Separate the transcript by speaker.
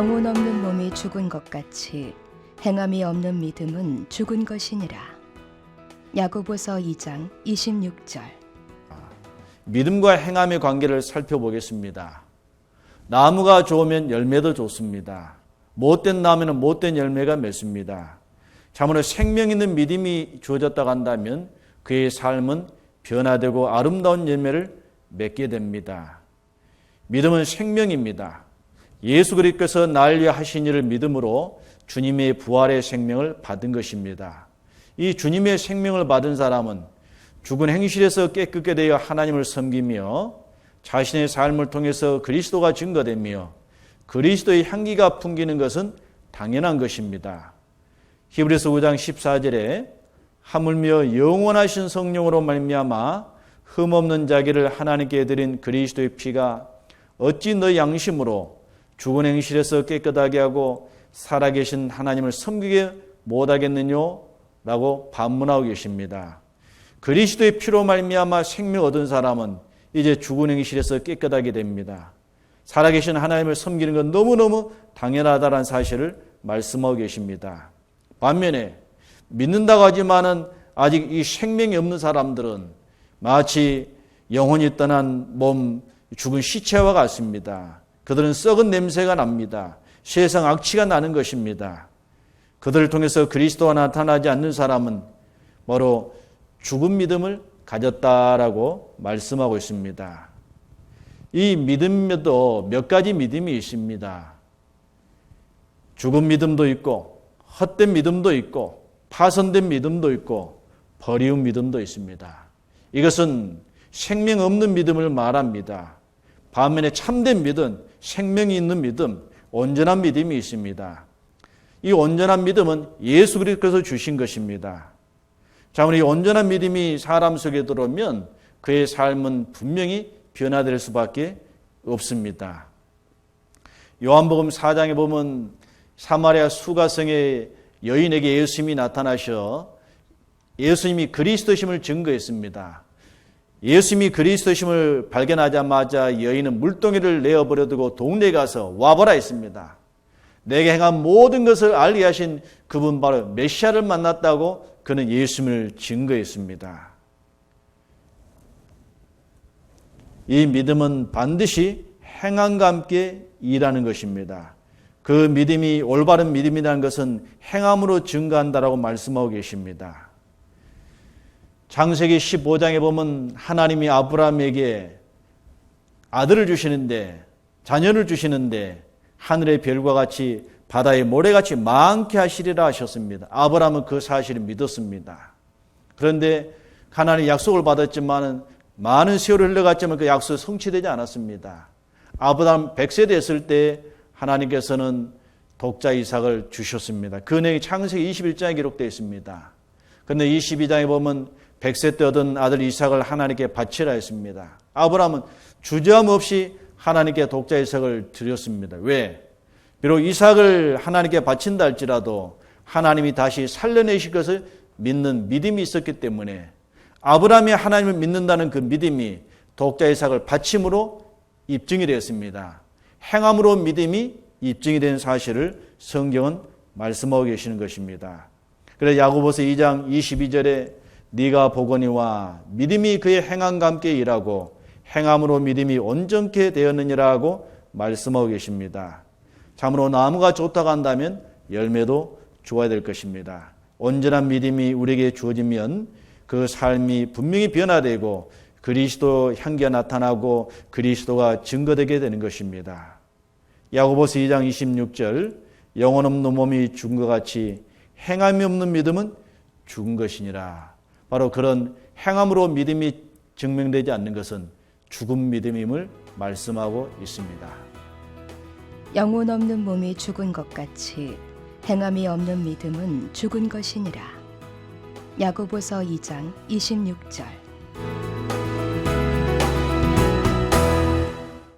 Speaker 1: 영혼 없는 몸이 죽은 것 같이 행함이 없는 믿음은 죽은 것이니라. 야고보서 2장 26절.
Speaker 2: 믿음과 행함의 관계를 살펴보겠습니다. 나무가 좋으면 열매도 좋습니다. 못된 나무는 못된 열매가 맺습니다. 참으로 생명 있는 믿음이 주어졌다고 한다면 그의 삶은 변화되고 아름다운 열매를 맺게 됩니다. 믿음은 생명입니다. 예수 그리스도께서 날 위해 하신 일을 믿음으로 주님의 부활의 생명을 받은 것입니다. 이 주님의 생명을 받은 사람은 죽은 행실에서 깨끗게 되어 하나님을 섬기며 자신의 삶을 통해서 그리스도가 증거되며 그리스도의 향기가 풍기는 것은 당연한 것입니다. 히브리서 5장 14절에 하물며 영원하신 성령으로 말미암아 흠없는 자기를 하나님께 드린 그리스도의 피가 어찌 너 양심으로 죽은 행실에서 깨끗하게 하고 살아계신 하나님을 섬기게 못하겠느뇨? 라고 반문하고 계십니다. 그리스도의 피로 말미암아 생명 얻은 사람은 이제 죽은 행실에서 깨끗하게 됩니다. 살아계신 하나님을 섬기는 건 너무너무 당연하다는 사실을 말씀하고 계십니다. 반면에 믿는다고 하지만은 아직 이 생명이 없는 사람들은 마치 영혼이 떠난 몸 죽은 시체와 같습니다. 그들은 썩은 냄새가 납니다. 세상 악취가 나는 것입니다. 그들을 통해서 그리스도가 나타나지 않는 사람은 바로 죽은 믿음을 가졌다라고 말씀하고 있습니다. 이 믿음에도 몇 가지 믿음이 있습니다. 죽은 믿음도 있고, 헛된 믿음도 있고, 파손된 믿음도 있고, 버리운 믿음도 있습니다. 이것은 생명 없는 믿음을 말합니다. 반면에 참된 믿음, 생명이 있는 믿음, 온전한 믿음이 있습니다. 이 온전한 믿음은 예수 그리스도께서 주신 것입니다. 자, 우리 온전한 믿음이 사람 속에 들어오면 그의 삶은 분명히 변화될 수밖에 없습니다. 요한복음 4장에 보면 사마리아 수가성의 여인에게 예수님이 나타나셔 예수님이 그리스도심을 증거했습니다. 예수님이 그리스도심을 발견하자마자 여인은 물동이를 내어버려두고 동네에 가서 와보라 했습니다. 내게 행한 모든 것을 알게 하신 그분 바로 메시아를 만났다고 그는 예수님을 증거했습니다. 이 믿음은 반드시 행함과 함께 일하는 것입니다. 그 믿음이 올바른 믿음이라는 것은 행함으로 증거한다라고 말씀하고 계십니다. 창세기 15장에 보면 하나님이 아브라함에게 아들을 주시는데 자녀를 주시는데 하늘의 별과 같이 바다의 모래같이 많게 하시리라 하셨습니다. 아브라함은 그 사실을 믿었습니다. 그런데 가나안이 약속을 받았지만 많은 세월이 흘러갔지만 그 약속이 성취되지 않았습니다. 아브라함 100세 됐을 때 하나님께서는 독자 이삭을 주셨습니다. 그 내용이 창세기 21장에 기록되어 있습니다. 그런데 22장에 보면 100세 때 얻은 아들 이삭을 하나님께 바치라 했습니다. 아브라함은 주저함 없이 하나님께 독자 이삭을 드렸습니다. 왜? 비록 이삭을 하나님께 바친다 할지라도 하나님이 다시 살려내실 것을 믿는 믿음이 있었기 때문에 아브라함이 하나님을 믿는다는 그 믿음이 독자 이삭을 바침으로 입증이 되었습니다. 행함으로 믿음이 입증이 된 사실을 성경은 말씀하고 계시는 것입니다. 그래서 야고보서 2장 22절에 네가 보거니와 믿음이 그의 행함과 함께 일하고 행함으로 믿음이 온전케 되었느니라 고 말씀하고 계십니다. 참으로 나무가 좋다고 한다면 열매도 좋아야 될 것입니다. 온전한 믿음이 우리에게 주어지면 그 삶이 분명히 변화되고 그리스도 향기가 나타나고 그리스도가 증거되게 되는 것입니다. 야고보서 2장 26절 영혼 없는 몸이 죽은 것 같이 행함이 없는 믿음은 죽은 것이니라. 바로 그런 행함으로 믿음이 증명되지 않는 것은 죽은 믿음임을 말씀하고 있습니다.
Speaker 1: 영혼 없는 몸이 죽은 것 같이 행함이 없는 믿음은 죽은 것이니라. 야고보서 2장 26절.